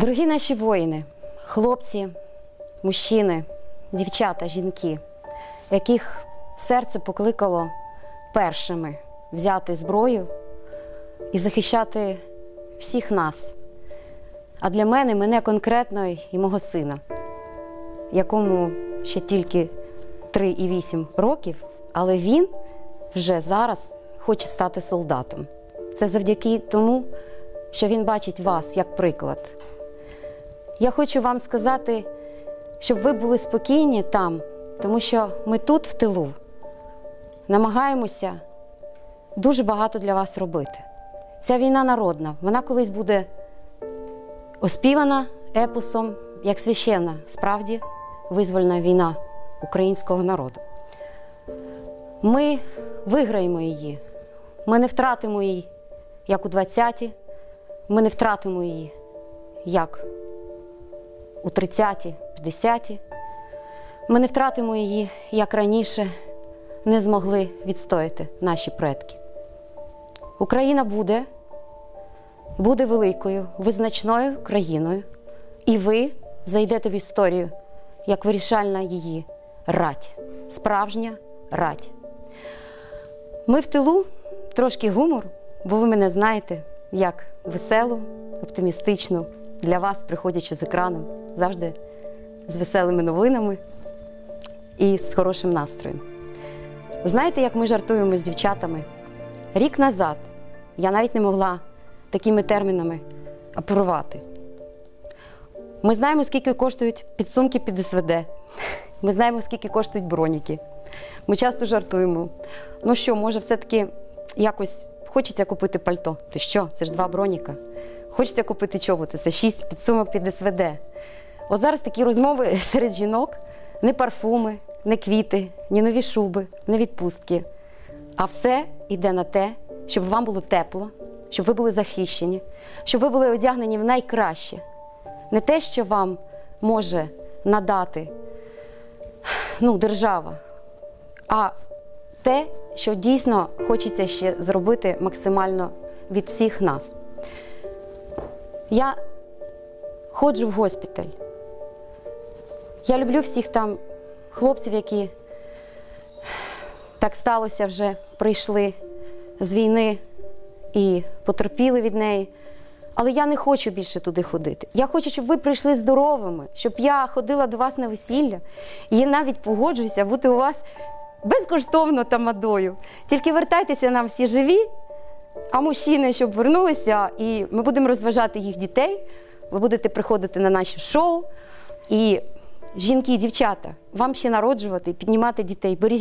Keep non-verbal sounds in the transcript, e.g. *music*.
Дорогі наші воїни, хлопці, мужчини, дівчата, жінки, яких серце покликало першими взяти зброю і захищати всіх нас. А для мене, мене конкретно і мого сина, якому ще тільки 3 і 8 років, але він вже зараз хоче стати солдатом. Це завдяки тому, що він бачить вас як приклад. Я хочу вам сказати, щоб ви були спокійні там, тому що ми тут, в тилу, намагаємося дуже багато для вас робити. Ця війна народна, вона колись буде оспівана епосом як священна, справді визвольна війна українського народу. Ми виграємо її, ми не втратимо її, як у 20-ті, ми не втратимо її, як у 30-ті, 50-ті. Ми не втратимо її, як раніше не змогли відстояти наші предки. Україна буде, буде великою, визначною країною, і ви зайдете в історію як вирішальна її рать, справжня рать. Ми в тилу трошки гумор, бо ви мене знаєте як веселу, оптимістичну для вас, приходячи з екраном, завжди з веселими новинами і з хорошим настроєм. Знаєте, як ми жартуємо з дівчатами? Рік назад я навіть не могла такими термінами оперувати. Ми знаємо, скільки коштують підсумки під СВД. *laughs* Ми знаємо, скільки коштують броніки. Ми часто жартуємо. Ну що, може, все-таки якось хочеться купити пальто? Ти що? Це ж два броніка. Хочеться купити чоботи, це шість підсумок під СВД. От зараз такі розмови *laughs* серед жінок не парфуми, не квіти, ні нові шуби, не відпустки. А все йде на те, щоб вам було тепло, щоб ви були захищені, щоб ви були одягнені в найкраще. Не те, що вам може надати ну, держава, а те, що дійсно хочеться ще зробити максимально від всіх нас. Я ходжу в госпіталь. Я люблю всіх там хлопців, які так сталося вже прийшли з війни і потерпіли від неї. Але я не хочу більше туди ходити. Я хочу, щоб ви прийшли здоровими, щоб я ходила до вас на весілля. І я навіть погоджуюся бути у вас безкоштовно тамадою. Тільки вертайтеся нам всі живі, а мужчини, щоб вернулися, і ми будемо розважати їх дітей. Ви будете приходити на наші шоу. І жінки і дівчата, вам ще народжувати, піднімати дітей. Бережіть